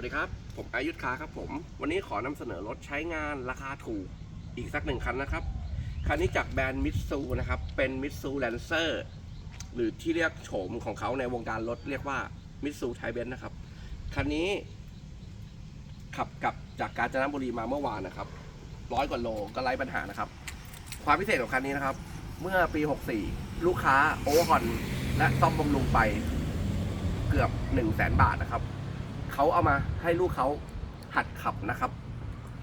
วัสดีครับ ผมอายุทธคาครับผม วันนี้ขอนำเสนอรถใช้งานราคาถูกอีกสักหนึ่งคันนะครับ คันนี้จากแบรนด์มิตซูนะครับ เป็นมิตซูแลนเซอร์หรือที่เรียกโฉมของเขาในวงการรถเรียกว่ามิตซูไทเบนนะครับ คันนี้ขับกลับจากกาญจนบุรีมาเมื่อวานนะครับ ร้อยกว่าโลก็ไร้ปัญหานะครับ ความพิเศษของคันนี้นะครับ เมื่อปี 64 ลูกค้าโอเวอร์ฮอนและซ่อมบำรุงไปเกือบ 1 0 0 0 0แบาทนะครับ เขาเอามาให้ลูกเขาหัดขับนะครับ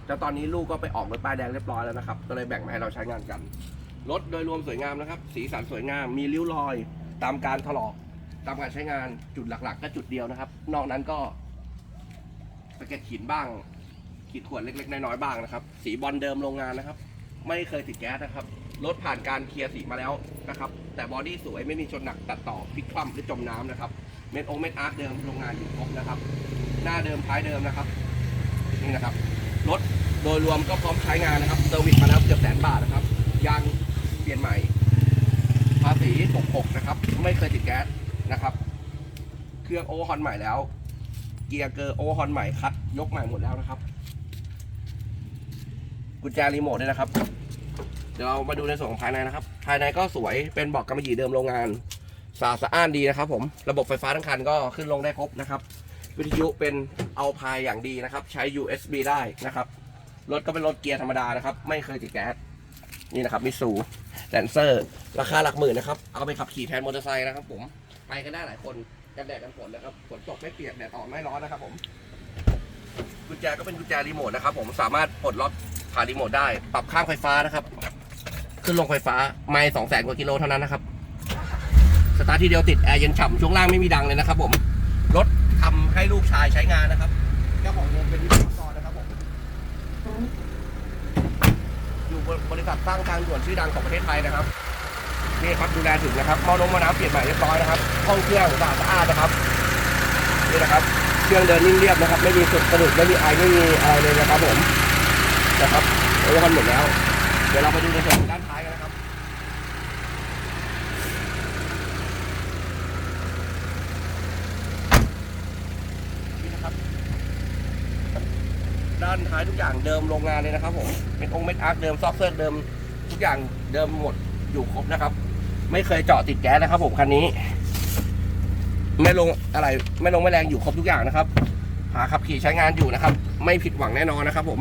แล้วตอนนี้ลูกก็ไปออกรถป้ายแดงเรียบร้อยแล้วนะครับ ก็เลยแบ่งมาให้เราใช้งานกัน รถโดยรวมสวยงามนะครับ สีสันสวยงาม มีริ้วรอย ตามการถลอก ตามการใช้งาน จุดหลัก ๆ ก็จุดเดียวนะครับ นอกนั้นก็สะเก็ดหินบ้าง ขีดข่วนเล็กๆ น้อยๆ บ้างนะครับ สีบอลเดิมโรงงานนะครับ ไม่เคยติดแก๊สนะครับ รถผ่านการเคลียร์สีมาแล้วนะครับ แต่บอดี้สวยไม่มีชนหนักตัดต่อพลิกคว่ำหรือจมน้ำนะครับ เม็ดองเม็ดอาร์เดิมโรงงานอยู่ครบนะครับ หน้าเดิมท้ายเดิมนะครับนี่นะครับรถโดยรวมก็พร้อมใช้งานนะครับเซอร์วิสมาแล้วเกือบแสนบาทนะครับยางเปลี่ยนใหม่ ภาษี66นะครับ ไม่เคยติดแก๊สนะครับ เครื่องโอเวอร์ฮอนใหม่แล้ว เกียร์เกอร์โอเวอร์ฮอนใหม่คัดยกใหม่หมดแล้วนะครับ กุญแจรีโมทด้วยนะครับ เดี๋ยวเรามาดูในส่วนของภายในนะครับ ภายในก็สวยเป็นเบอกกำมะหยี่เดิมโรงงานสะอาดสะอ้านดีนะครับ ผมระบบไฟฟ้าทั้งคันก็ขึ้นลงได้ครบนะครับ วิทยุเป็นเอาพายอย่างดีนะครับ ใช้ USB ได้นะครับรถก็เป็นรถเกียร์ธรรมดานะครับ ไม่เคยติดแก๊สนี่นะครับมิสูแลนเซอร์ราคาหลักหมื่นนะครับ เอาไปขับขี่แทนมอเตอร์ไซค์นะครับ ผมไปกันได้หลายคนกันแดดกันฝนนะครับฝนตกไม่เปียกแดดออกไม่ร้อนนะครับผมกุญแจก็เป็นกุญแจรีโมทนะครับ ผมสามารถปลดล็อกผ่านรีโมทได้ปรับข้างไฟฟ้านะครับ ขึ้นลงไฟฟ้าไม่สองแสนกว่ากิโลเท่านั้นนะครับสตาร์ททีเดียวติดแอร์เย็นฉ่ำช่วงล่างไม่มีดังเลยนะครับ ผมรถ ทำให้ลูกชายใช้งานนะครับ เจ้าของเดิมเป็นวิศวกรนะครับผมอยู่บริษัทสร้างทางด่วนชื่อดังของประเทศไทยนะครับนี่ครับดูแลถึงนะครับหมอนงมอน้ำเปลี่ยนใหม่เรียบร้อยนะครับห้องเครื่องสะอาดสะอาดนะครับนี่นะครับ เครื่องเดินนิ่งเรียบนะครับ ไม่มีสุดสะดุดไม่มีไอไม่มีอะไรเลยนะครับผมนะครับโอ้ยคันหมดแล้ว เดี๋ยวเราไปดูในส่วนด้านท้ายกันนะครับ นี่นะครับ ด้านท้ายทุกอย่างเดิมโรงงานเลยนะครับผมเป็นองค์เม็ดอาร์คเดิมซอกเซอร์เดิมทุกอย่างเดิมหมดอยู่ครบนะครับ ไม่เคยเจาะติดแก๊สนะครับ ผมคันนี้ ไม่ลงอะไร ไม่ลงไม่แรงอยู่ครบทุกอย่างนะครับ หาขับขี่ใช้งานอยู่นะครับ ไม่ผิดหวังแน่นอนนะครับ ผม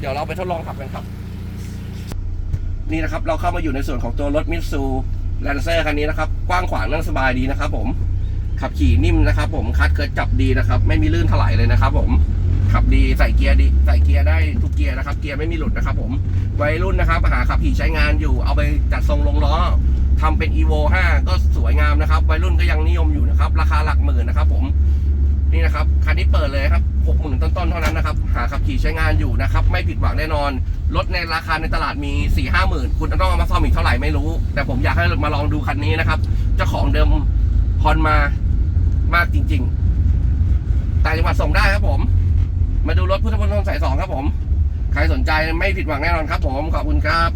เดี๋ยวเราไปทดลองขับกันครับ นี่นะครับ เราเข้ามาอยู่ในส่วนของตัวรถมิตซูแลนเซอร์คันนี้นะครับ กว้างขวางนั่งสบายดีนะครับ ผมขับขี่นิ่มนะครับ ผมคัดเกิดจับดีนะครับ ไม่มีลื่นถลายเลยนะครับ ผม ขับดีใส่เกียร์ดีใส่เกียร์ได้ทุกเกียร์นะครับ เกียร์ไม่มีหลุดนะครับ ผมวัยรุ่นนะครับหาขับขี่ใช้งานอยู่เอาไปจัดทรงลงล้อทำเป็น evo 5 ก็สวยงามนะครับ วัยรุ่นก็ยังนิยมอยู่นะครับ ราคาหลักหมื่นนะครับ ผมนี่นะครับคันนี้เปิดเลยครับหกหมื่นต้นๆเท่านั้นนะครับ หาขับขี่ใช้งานอยู่นะครับ ไม่ผิดหวังแน่นอน รถในราคาในตลาดมี4ี่ห้าหมื่นคุณต้องเอามาซ่อมอีกเท่าไหร่ไม่รู้ แต่ผมอยากให้มาลองดูคันนี้นะครับ เจ้าของเดิมพอนมามากจริง ๆ ต่างจังหวัดส่งได้ มาดูรถพุทธพลสายสองครับผม ใครสนใจไม่ผิดหวังแน่นอนครับผม ขอบคุณครับ